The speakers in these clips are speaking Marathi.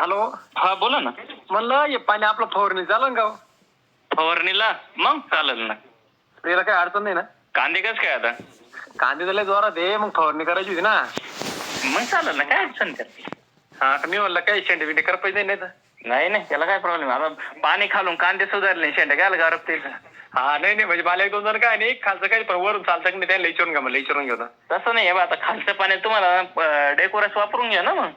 हॅलो? हा बोला ना. म्हणलं हे पाणी आपलं फवारणी चालन का हो? फवारणीला? मग चालेल ना. त्याला काही अडचण नाही ना? कांदे कस काय आता? कांदे झाले जोरात आहे मग फवारणी करायची होती ना. मग चालेल ना काय अडचण त्यात? हा तर मी म्हणलं काही शेंडे बिंडे करपायचे नाही तर नाही नाही त्याला काय प्रॉब्लेम आता पाणी खालून कांदे सुधारले शेंड्या घ्यायला गारपतील हा नाही नाही म्हणजे मला एक दोन जण काय नाही खालचं काही पण वरून चालतं की नाही त्याला विचारून घ्या मला विचारून घेऊ तसं नाही हे बघ, आता खालच्या पाण्यात तुम्हाला डेकोरस वापरून घ्या ना मग.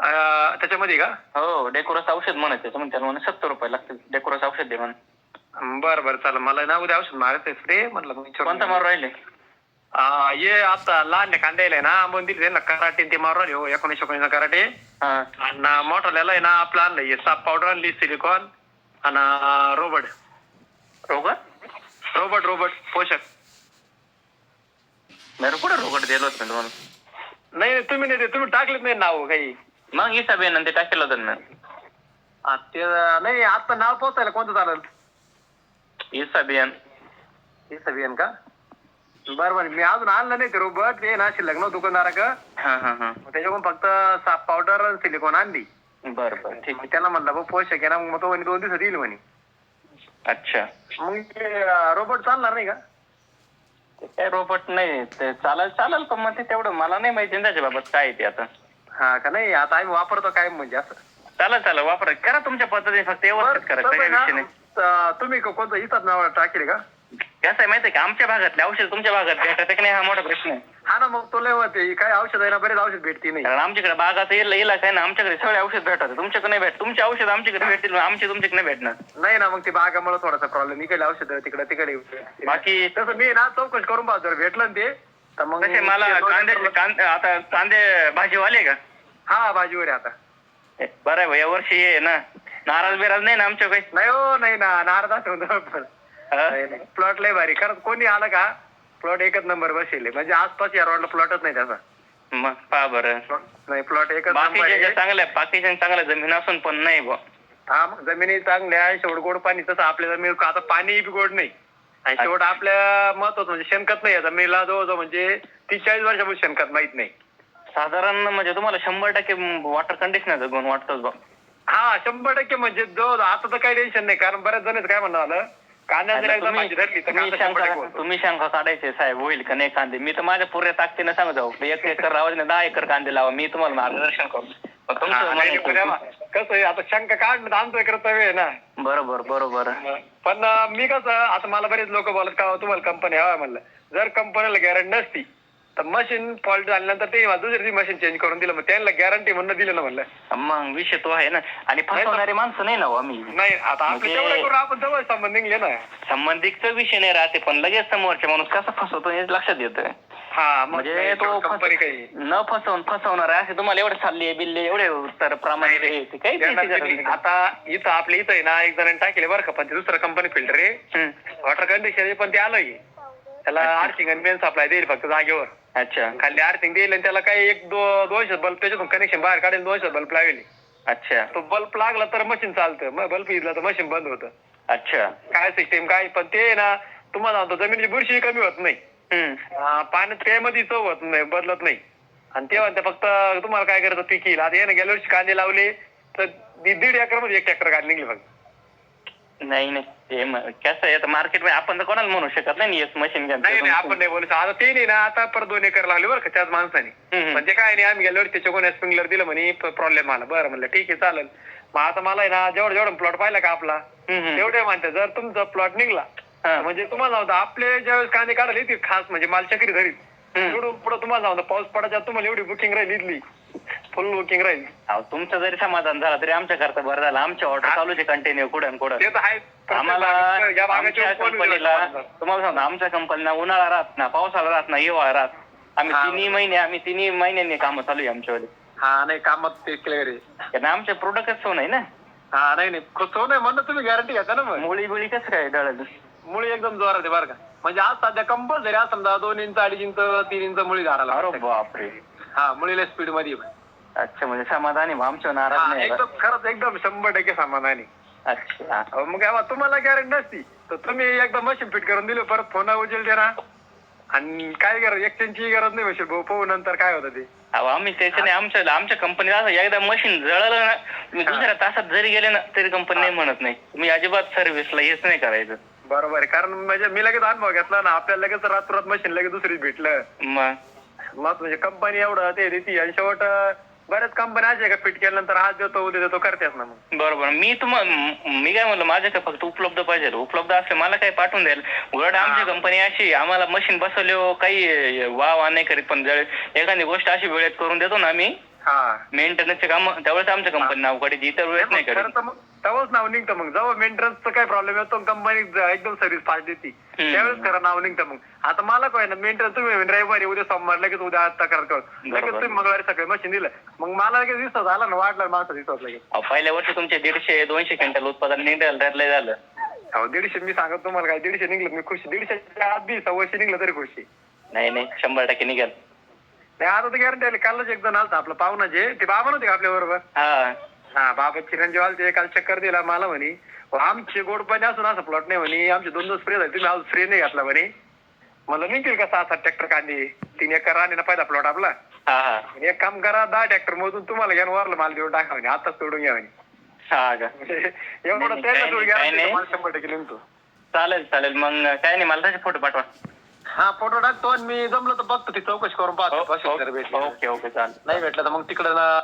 त्याच्यामध्ये का? हो डेकोरस औषध म्हणायचं त्याचं म्हणते म्हणे सत्तर रुपये लागतील. डेकोरस औषध दे म्हणून बरं बरं चालेल. मला ना उद्या औषध मारायचं स्प्रे म्हटलं मग विचारून कोणता. मारू राहिले? ये आता लहान कांद्याला आहे ना मंदिर आहे ना कराटे ते मारू राहिले हो एकोणीस एकोणीस कराटे. हा. आणि मोठ्याला आहे ना आपलं आणलं हे साप पावडर आणली सिलिकॉन आणि रोबट रोग रोबट रोबट पोषक. बरं कुठं रोगट दिलं होतं मी तुम्हाला? नाही नाही, तुम्ही नाही ते तुम्ही टाकलेत नाही नाव काही. मग आहे ना ते टाकेल होतं ना हा, ते नाही आता नाव पोहोचायला कोणतं चालेल? हिसाब बियाण हे सबियन का? बरं बरं मी अजून आणलं नाही ते रोबट ते ना शिल्लक नव्हतं दुकानदारा का? हा हा हा. त्याच्याकडून फक्त साप पावडर सिलिकॉन आणली. बरं बरं. ठीक मग त्याला म्हणलं बघ पोषक आहे ना मग तो म्हणे दोन दिवसात येईल म्हणे. अच्छा. मग ते रोबोट चालणार नाही का? ते काय रोबोट नाही ते चालेल चालेल पण मग ते तेवढं मला नाही माहिती ना त्याच्याबाबत काय आहे ते आता. हा का नाही? आता आम्ही वापरतो काय म्हणजे असं. चालेल चालेल वापरा. करा तुमच्या पद्धतीने फक्त व्यवस्थित करा काही विषय नाही अं, तुम्ही को- कोणतं इथं नाव टाकेल का? कसं आहे माहिती आहे का? आमच्या भागातले औषध तुमच्या भागात भेटत की नाही हा मोठा प्रश्न आहे. हा ना मग तो लय होते. काय औषध आहे ना बरेच औषध भेटते नाही. कारण आमच्याकडे बागाचा इला इलाका आहे ना आमच्याकडे सगळे औषध भेटतात. तुमच्याकडे नाही भेट तुमचे औषध आमच्याकडे भेटतील आमचे तुमच्याकडे नाही भेटणार. नाही ना मग ते बागामुळे थोडासा प्रॉब्लेम इकडे औषध तिकडे तिकडे बाकी तसं मी ना चौकशी करून पाहतो. जर भेटलं ना ते तर मग मला कांदे आता कांदे भाजीवाले का? हा भाजीवर आहे आता. बरं आहे भाऊ, यावर्षी हे आहे ना नाराज बिराज नाही ना आमच्या काही नाही हो नाही ना नारदा पण हा? प्लॉट लय भारी. कारण कोणी आलं का प्लॉट एकच नंबर बसेल. म्हणजे आसपास या रोडला प्लॉटच नाही त्याचा. मग पहा बरं. नाही प्लॉट एकच नंबर बाकीच्या आहे. चांगल्या बाकीच्या चांगल्या जमीन असून पण नाही बुवा. हा मग जमिनी चांगल्या आहे शेवट गोड पाणी तसं आपल्या जमीन आता पाणी बी गोड नाही. आणि शेवट आपल्या महत्वाचं म्हणजे शेणखत नाही आहे जमिनीला जवळजवळ म्हणजे तीस चाळीस वर्षापासून शेणखत माहीत नाही. साधारण म्हणजे तुम्हाला शंभर टक्के वॉटर कंडिशनर गुण वाटतोच बा. हा शंभर टक्के म्हणजे जवळ आता तर काही टेन्शन नाही कारण बऱ्याच जण काय म्हणणं आलं एकदा तुम्ही भाजी धरली तर तुम्ही कांदा शंभर टक्के शंका होतो. तुम्ही शंका काढायचे साहेब होईल का नाही कांदे? मी तर माझ्या पुऱ्या ताकदीने सांगत जाऊ एक एकर लावा नाही दहा एकर कांदे लावा मी तुम्हाला मार्गदर्शन करतो पण हा, तुमचं नाही, कसं आहे आता शंका काढणं तर आमचं कर्तव्य आहे ना. बरोबर बरोबर. पण अं, मी कसं आता मला बरेच लोक बोलत का तुम्हाला कंपनी हवा म्हणलं. जर कंपनीला गॅरंटी नसती तर मशीन फॉल्ट झाल्यानंतर ते दुसरी मशीन चेंज करून दिलं. मग त्यांना गॅरंटी म्हणून दिलं ना म्हणलं. मग विषय तो आहे ना. आणि फसवणारे माणसं नाही ना हो आम्ही. नाही आता आपण म्हणजे- तेवढं आपण जवळ संबंध निघले ना. संबंधिकचा विषय नाही राहते पण लगेच समोरच्या माणूस कसा फसवतो हे लक्षात येतं. हा मग म्हणजे तो कंपनी फस- काही. न फसवून फसवणार आहे असे तुम्हाला एवढे चालले बिल्ले एवढे तर प्रामाणिक आहे ते काही त्यांना त्याची गरज तुम्ही- नाही. आता इथं आपल्या इथं आहे ना एक जणांनी टाकेले बरं का पण ते दुसरं कंपनी फिल्टर आहे. हम्म. वॉटर कंडिशन पण ते आलंय. त्याला आर्थिंग आणि मेन सप्लाय देईल फक्त जागेवर. अच्छा. खाली आर्थिंग देईल आणि त्याला काही एक दो दोनशे बल्ब त्याच्यातून कनेक्शन बाहेर काढेल दोनशे बल्ब लावेल. अच्छा. तो बल्ब लागला तर मशीन चालतं. मग बल्ब इथला तर मशीन बंद होतं. अच्छा. काय सिस्टीम काय? पण ते आहे ना तुम्हाला सांगतो जमिनीची बुरशी कमी होत नाही. हम्म. अं, पाण्यात काय मध्ये चव होत नाही बदलत नाही. आणि ते म्हणते फक्त तुम्हाला काय करायचं पीक येईल आता यानं गेल्या वर्षी कांदे लावले तर दि- दीड एकरमध्ये एक एकर कांदे निघले फक्त. नाही नाही. ते म- कसं आहे आता मार्केटमध्ये आपण तर कोणाला म्हणू शकत नाही येस मशीन नाही नाही आपण नाही बोलू शकत. आता ते नाही ना आता परत दोन एकर लागले बरं का त्याच माणसाने. हम्म. म्हणजे काय नाही आम्ही गेल्या वर्षी त्याच्या कोणी स्प्रिंगलर दिलं म्हणे प्रॉब्लेम आला. बरं म्हणलं ठीक आहे चालेल. मग आता मला आहे ना जेवढं जेवढं प्लॉट पाहिला का आपला तेवढे म्हणते जर तुमचा प्लॉट निघला म्हणजे तुम्हाला सांगतो आपले ज्यावेळेस कांदे काढायला येते खास म्हणजे माल चक्री धरीत हम्म. पुढे तुम्हाला सांगतो पाऊस पडायच्या तुम्हाला एवढी बुकिंग राहील इथली. फुल बुकिंग राहील. तुमचं जरी समाधान झालं तरी आमच्या करता बरं झालं. आमच्या ऑर्डर चालू आहे कंटिन्यू कुठं कुठं. ते तर आहे. प्रत्येक आम्हाला या आमच्या कंपनीला तुम्हाला सांगतो आमच्या कंपनीला उन्हाळा राहत ना पावसाळा राहत ना हिवाळा राहत. आम्ही हा. तिन्ही महिने आम्ही तिन्ही महिन्यांनी कामं चालू आहे आमच्यावाली. हा नाही कामात ते क्लिअर आहे. कारण आमचे प्रोडक्टच सोन आहे ना. हा नाही नाही खुश नाही म्हणून तुम्ही गॅरंटी घेता ना मग. मुळी बिळी कसं काय डळत मुळी एकदम जोरात आहे बरं का. म्हणजे आज सध्या कंपल्सरी आज समजा दोन इंच अडीच इंच तीन इंच मुळी झाडाला अरे बापरे. हा मुळीला स्पीडमध्ये आहे. अच्छा म्हणजे समाधानी आहे, आमच्या नाराज हा, नाही. एकदम खरंच एकदम शंभर टक्के समाधानी. अच्छा. अहो, मग यावा तुम्हाला गॅरंटी नसती. तर तुम्ही एकदा मशीन फिट करून दिली परत फोन उचल दे ना. आणि काय गरज एक्सचेंजची गरज नाही बशील भाऊ. पाहू नंतर काय होतं ते. अहो आम्ही त्याच्याने आमच्या आमच्या कंपनीत असं एकदा मशीन जळलं ना मी दुसऱ्या तासात जरी गेले ना तरी कंपनी नाही म्हणत नाही. मी अजिबात सर्व्हिसला हेच नाही करायचं. बरोबर आहे. कारण म्हणजे मी लगेच अनुभव घेतला ना आपल्याला लगेच रात्रात मशीन लगेच दुसरी भेटलं. मग? मग म्हणजे कंपनी एवढं ते देते आणि शेवट अं, बऱ्याच कंपन्या अशा आहे का फिट केल्यानंतर आज देतो उद्या देतो करतेस ना मग. बरोबर. मी तुम्हाला मी काय म्हणलं माझ्याकडे फक्त उपलब्ध पाहिजे उपलब्ध असले मला काही पाठवून द्याल? उलट आमची कंपनी अशी आम्हाला मशीन बसवले काही वा वा नाही करीत पण एखादी गोष्ट अशी वेळेत करून देतो ना आम्ही मेंटेनन्सचे काम त्यावेळेस आमच्या कंपनी नाव काढी इतर वेळेस नाही करीत. तेव्हाच नाव निघतं मग. जेव्हा मेंटेनन्सचा काय प्रॉब्लेम येतो कंपनी एकदम सर्व्हिस फास्ट देते. त्यावेळेस खरं नाव निघतं मग. आता मला काय ना मेंटेनन्स तुम्ही रविवारी उद्या सोमवार लगेच उद्या आज तक्रार कर. लगेच. तुम्ही मंगळवारी सकाळी मशीन दिलं. मग मला लगेच दिसत आला ना वाटलं माझं दिसत लगेच. अहो, पहिल्या वर्षी तुमचे दीडशे दोनशे क्विंटल उत्पादन निघालं त्यातलं झालं. अहो दीडशे मी सांगत तुम्हाला काय दीडशे निघलं मी खुशी. दीडशेच्या आत बी सव्वाशे निघलं तरी खुशी नाही नाही. शंभर टक्के निघाल. नाही आता तर गॅरंटी आली. कालच एक जण आलता आपला पाहुणा जे ते बाबा नव्हते का आपल्या बरोबर? हा. हा बाबा चिरंजीव आलते काल चक्कर दिला मला म्हणे. "अहो, आमचे गोड पाणी असून असं प्लॉट नाही म्हणे. आमचे दोन दोन स्प्रे झाले तुम्ही आज स्प्रे नाही घातला म्हणे. मला निघतील का सहा सात ट्रॅक्टर कांदे? तीन एकर राणे ना पहिला प्लॉट आपला. हा हा. एक काम करा दहा ट्रॅक्टर मधून तुम्हाला घ्या वरलं माल देऊन टाका म्हणे. आताच सोडून घ्या म्हणे. हा का? एवढं नाही, त्याला काही सोडून नाही, काही घ्या. मला शंभर टक्के निघतो चालेल चालेल. मग काय नाही मला त्याचे फोटो पाठवा. हा फोटो टाकतो आणि मी जमलं तर बघतो ती चौकशी करून पाहतो. हो, भेटली. ओके ओके चालेल. नाही भेटलं तर मग तिकडं ना